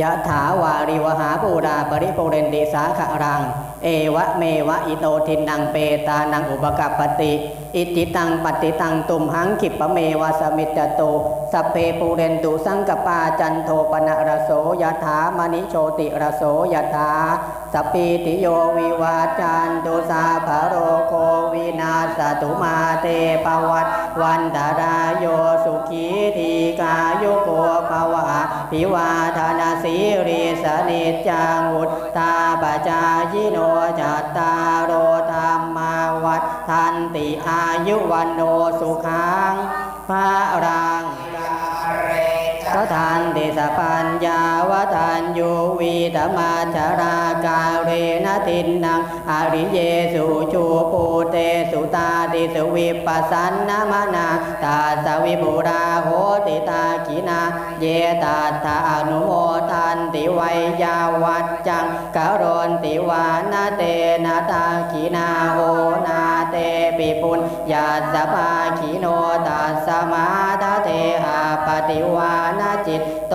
ยะถาวาริวหาปูราปริปุเรนติสาขะรัง เอวะเมวะอิโตทินังเปตานังอุปกัปปติ อิติตังปฏิตังตุมหังขิปะเมวะสมิจจโตสเพปูเรนตุสังกปาจันโทปนะระโสยะถามณิโชติระโสยะถาสปีติโยวิวาจันตุสาภโรโควินาสตุมาเตปวัตวันตารายโยสุขีทีกายุโกภวะพิวาธนา สีริสนิจังวุตตาปจายโนจัตตารโรธรรมาวัฏทันติอายุวันโนสุขังพระรังสถานเดสปัญญาวทันยูวีธรรมาชาราการเรนตินนังอริเยสุชูปูเตส ตาติสวิปัสสันนามนาตาสวิบุราโหติตากินา เยตาทาอนุโมทันติไวยาวัจจังกรณติวานาเตนาตากินาโหนาเตปิปุญญาสภาขีโนตัสมาทเทหาปฏิวานาจิตโต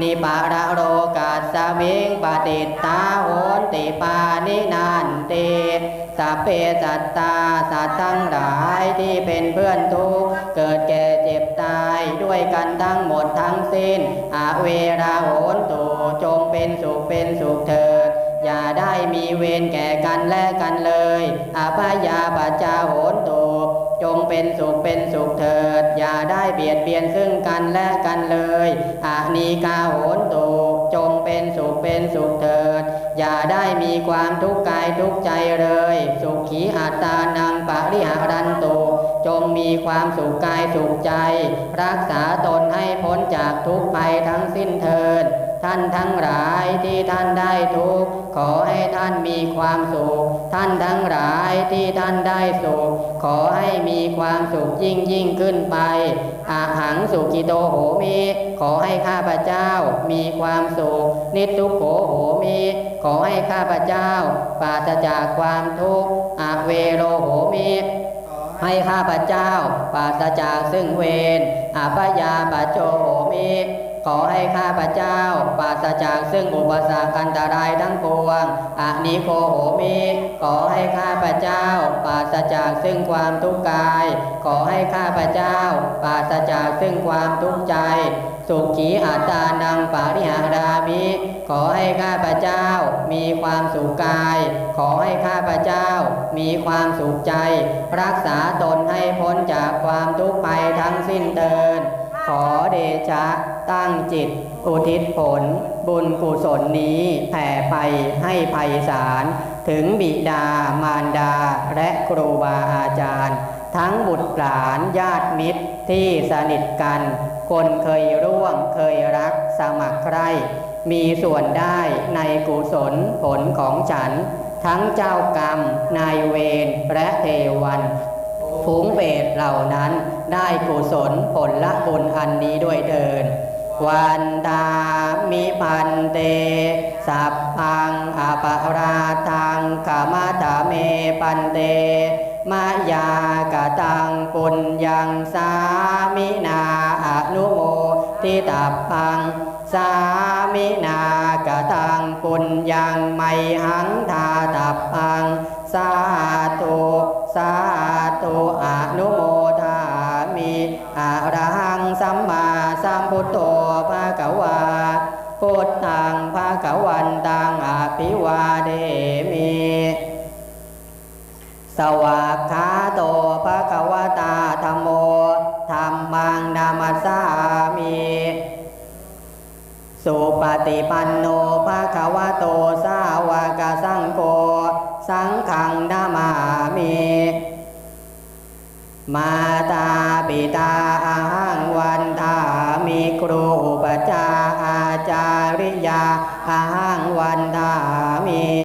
นิปาระโรกัสสมิงปฏิตตาโหนติปานินานเตสัพเพสัตตาสัตว์ทั้งหลายที่เป็นเพื่อนทุกเกิดแก่เจ็บตายด้วยกันทั้งหมดทั้งสิ้นอาเวราโหนตุจงเป็นสุขเป็นสุขเถิดอย่าได้มีเวรแก่กันและกันเลยอาพยาปัจจาโหนตุจงเป็นสุขเป็นสุขเถิด ได้เบียดเบียนซึ่งกันและกันเลยอานีกาโหนตุจงเป็นสุขเป็นสุขเถิด อย่าได้มีความทุกข์กายทุกใจเลย สุขีอัตานังปริหารันตุจงมีความสุขกายสุขใจ รักษาตนให้พ้นจากทุกข์ภัยทั้งสิ้นเถิด ท่านทั้งหลายที่ท่านได้ทุกข์ขอให้ท่านมีความสุข ท่านทั้งหลายที่ท่านได้สุข ขอให้มีความสุขยิ่งยิ่งขึ้นไปอาหังสุกิโตโหมิ ขอให้ข้าพเจ้ามีความสุข นิทุกโขโหมิ ขอให้ข้าพเจ้าปราศจากความทุกข์อาเวโรโหมิให้ข้าพเจ้าปราศจากซึ่งเวรอาพยาปโจโหมิ ขอให้ข้าพเจ้าปราศจากซึ่งอุปสรรคอันตรายทั้งปวงอานิโคโหมิขอให้ข้าพเจ้าปราศจากซึ่งความทุกข์กาย ขอให้ข้าพเจ้าปราศจากซึ่งความทุกข์ใจสุขีอัตตานังปาริหารามิขอให้ข้าพเจ้ามีความสุขกาย ขอให้ข้าพเจ้ามีความสุขใจ รักษาตนให้พ้นจากความทุกข์ภัยทั้งสิ้นเดิน ขอเดชะตั้งจิต อุทิศผล บุญกุศลนี้แผ่ไปให้ภัยสารถึงบิดามารดาและครูบาอาจารย์ ทั้งบุตรหลานญาติมิตรที่สนิทกัน คนเคยร่วมเคยรักสมัครใครมีส่วนได้ในกุศลผลของฉัน ทั้งเจ้ากรรมนายเวรและเทวัน ฝูงเปรตเหล่านั้นได้กุศลผลละบุญอันนี้ด้วยเถินวันตามิพันเต สัพพังอปาราทังขมาตาเมปันเต มายากตังปุญญังสามินาอนุโมทิตัพพัง สามินากตังปุญญังไมหังทาตัพพังสา พุทธังภะควันตังอภิวาเดมิสวากขาโตภะคะวตาธรรมโมธัมมังนามัสสามิสุปฏิปันโนภะคะวะโตสาวกสังโฆสังฆังนามามิมาตาปิตาอาห อุปจางวันดา